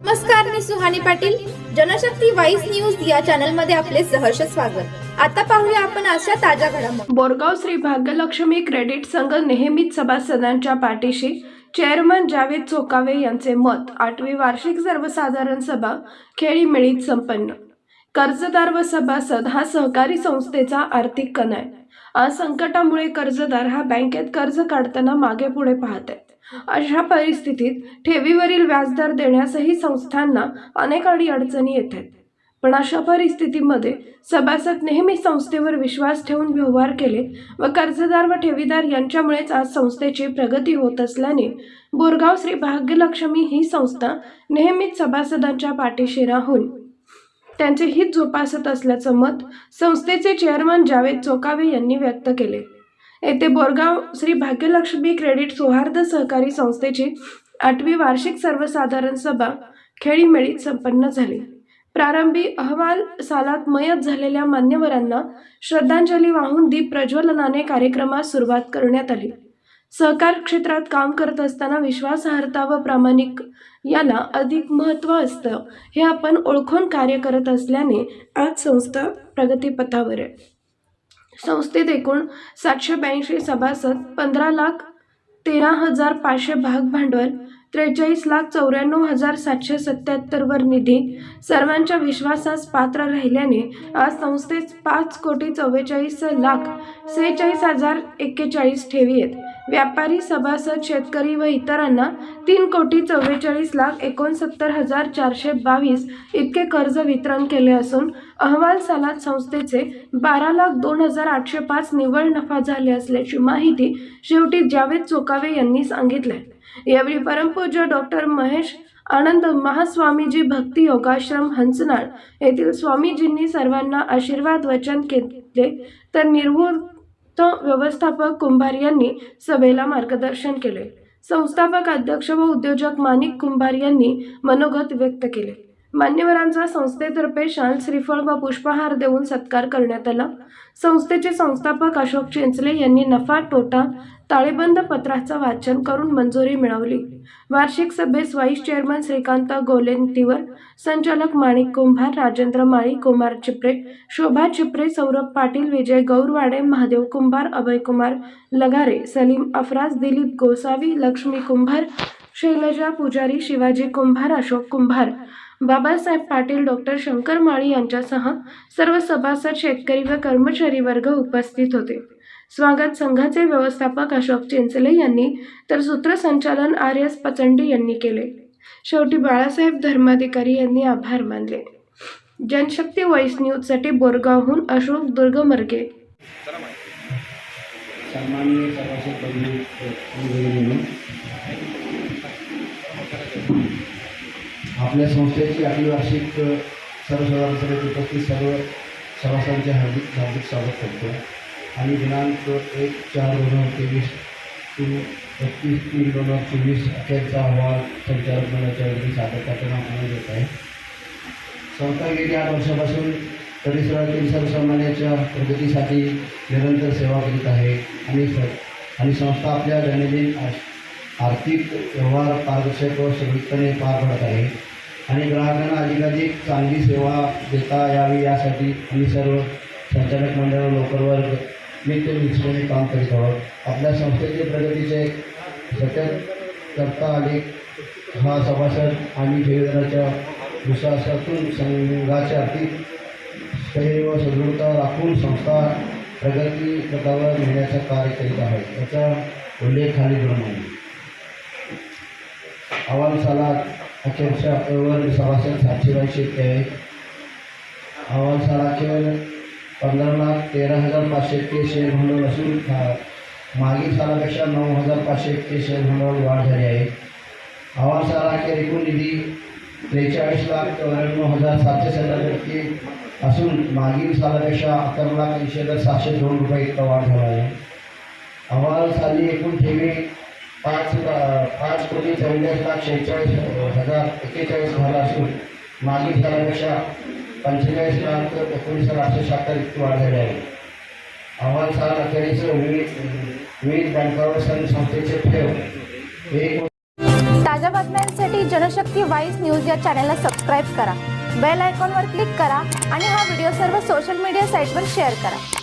नमस्कार मी Suhani Patil. Janshakti voice news या चॅनलमध्ये आपले सहर्ष स्वागत. आता पाहूया आपण अशा ताज्या घडामोडी. बोरगाव श्री भाग्यलक्ष्मी क्रेडिट संघ नेहमीच सभासदांच्या पाठीशी चेअरमन जावेद चोकावे यांचे मत आठवी वार्षिक सर्वसाधारण सभा खेळीमेळीत संपन्न. कर्जदार व सभासद हा सहकारी संस्थेचा आर्थिक कणा आहे. आज संकटामुळे कर्जदार हा बँकेत कर्ज काढताना मागे पुढे पाहत आहेत अशा परिस्थितीत ठेवीवरील व्याजदर देण्यासही संस्थांना अनेक अडी अडचणी येत आहेत पण अशा परिस्थितीमध्ये सभासद नेहमी संस्थेवर विश्वास ठेवून व्यवहार केले व कर्जदार व ठेवीदार यांच्यामुळेच आज संस्थेची प्रगती होत असल्याने बोरगाव श्री भाग्यलक्ष्मी ही संस्था नेहमीच सभासदांच्या पाठीशी राहून त्यांचे हित जोपासत असल्याचं मत संस्थेचे चेअरमन जावेद चोकावे यांनी व्यक्त केले. येथे बोरगाव श्री भाग्यलक्ष्मी क्रेडिट सौहार्द सहकारी संस्थेची आठवी वार्षिक सर्वसाधारण सभा खेळीमेळीत संपन्न झाली. प्रारंभी अहवाल सालात मयत झालेल्या मान्यवरांना श्रद्धांजली वाहून दीप प्रज्वलनाने कार्यक्रमास सुरुवात करण्यात आली. सहकार क्षेत्रात काम करत असताना विश्वासार्हता व प्रामाणिक याला अधिक महत्त्व असतं हे आपण ओळखून कार्य करत असल्याने आज संस्था प्रगतीपथावर आहे. संस्थेत एकूण सातशे ब्याऐंशी सभासद पंधरा लाख तेरा हजार पाचशे भाग भांडवल त्रेचाळीस लाख चौऱ्याण्णव हजार सातशे सत्याहत्तरवर निधी सर्वांच्या विश्वासास पात्र राहिल्याने आज संस्थेत पाच कोटी चव्वेचाळीस लाख सेहेचाळीस हजार एक्केचाळीस ठेवी आहेत. व्यापारी सभासद शेतकरी व इतरांना तीन कोटी चव्वेचाळीस लाख एकोणसत्तर हजार चारशे बावीस इतके कर्ज वितरण केले असून अहवाल सालात संस्थेचे बारा लाख दोन हजार आठशे पाच निव्वळ नफा झाले असल्याची माहिती शेवटी जावेद चोकावे यांनी सांगितले यावेळी परमपूज्य डॉक्टर महेश आनंद महास्वामीजी भक्ती योगाश्रम हंसनाळ येथील स्वामीजींनी सर्वांना आशीर्वाद वचन केले तर निर्वृत्त व्यवस्थापक कुंभार यांनी सभेला मार्गदर्शन केले. संस्थापक अध्यक्ष व उद्योजक माणिक कुंभार यांनी मनोगत व्यक्त केले. मान्यवरांचा संस्थेतर्फे शाल श्रीफळ व पुष्पहार देऊन सत्कार करण्यात आला. संस्थेचे संस्थापक अशोक चिंचले यांनी नफा तोटा ताळेबंद पत्राचं वाचन करून मंजुरी मिळवली. वार्षिक सभेस व्हाईस चेअरमन श्रीकांत गोलेंतीवर संचालक माणिक कुंभार राजेंद्र माळी कुमार चिपरे शोभा चिपरे सौरभ पाटील विजय गौरवाडे महादेव कुंभार अभय कुमार लगारे सलीम अफराज दिलीप गोसावी लक्ष्मी कुंभार शैलजा पुजारी शिवाजी कुंभार अशोक कुंभार बाबासाहेब पाटील डॉक्टर शंकर माळी यांच्यासह सर्व सभासद शेतकरी व कर्मचारी वर्ग उपस्थित होते. स्वागत संघाचे व्यवस्थापक अशोक चिंचले यांनी तर सूत्रसंचालन आर एस पचंडी यांनी केले. शेवटी बाळासाहेब धर्माधिकारी यांनी आभार मानले. जनशक्ती व्हॉइस न्यूजसाठी बोरगावहून अशोक दुर्गमर्गे. सन्माननीय आपल्या संस्थेची आपली वार्षिक सर्वसाधारण सभेत उपस्थित सर्व सभासदांचे हार्दिक हार्दिक स्वागत करतो. आणि दिनांक एक चार दोन हजार तेवीस टू एकतीस तीन दोन हजार चोवीस अखेरचा अहवाल संचालक मंडळाच्या वतीने सादर करताना आपल्याला देत आहे. संस्था गेली आठ वर्षापासून परिसरातील सर्वसामान्याच्या प्रगतीसाठी निरंतर सेवा करीत आहे. आणि स आणि संस्था आपल्या दैनंदिन आर्थिक व्यवहार पारदर्शक व सुरक्षितपणे पार पडत आहे. आणि ग्राहकांना अधिकाधिक चांगली सेवा देता यावी यासाठी आम्ही सर्व संचालक मंडळ लोकवर्ग नित्य निष्ठेने काम करीत आहोत. आपल्या संस्थेचे प्रगतीचे सतत करता आले हा सभासद आणि ठेवीदाराच्या विश्वासातून संघाचे आर्थिक स्थैर्य व सदृढता राखून संस्था प्रगती पथावर नेण्याचं कार्य करीत आहे. याचा उल्लेख खालीलप्रमाणे. अहवाल सालात अखेरच्या वर सभासद सातशे बाईशे आहे अहवाल सालाखेर पंधरा लाख तेरा हजार पाचशे इतके शेअर भांडवल असून मागील सालापेक्षा नऊ हजार पाचशे इतके शेअर भांडवल वाढ झाली आहे. अहवाल सालाखेर एकूण निधी त्रेचाळीस लाख चौऱ्याण्णव हजार सातशे सत्तर इतके असून मागील सालापेक्षा अकरा लाख ऐंशी हजार सातशे दोन रुपये इतका वाढ झाला आहे. अहवाल साली एकूण ठेवी पाच पाच कोटी चौवेचाळीस लाख शेहेचाळीस हजार एक्केचाळीस झाला असून मागील सालापेक्षा पंचेचाळीस लाख एकोणीस हजार आठशे शहात्तर इतकी वाढ झाली आहे. अहवाल साल अखेरीचे विविध विविध बँकावर सं संस्थेचे ठेव. एक ताज्या ताज्या बातम्यांसाठी जनशक्ती वाईस न्यूज या चॅनलला सबस्क्राईब करा. बेल आयकॉनवर क्लिक करा आणि हा व्हिडिओ सर्व सोशल मीडिया साईटवर शेअर करा.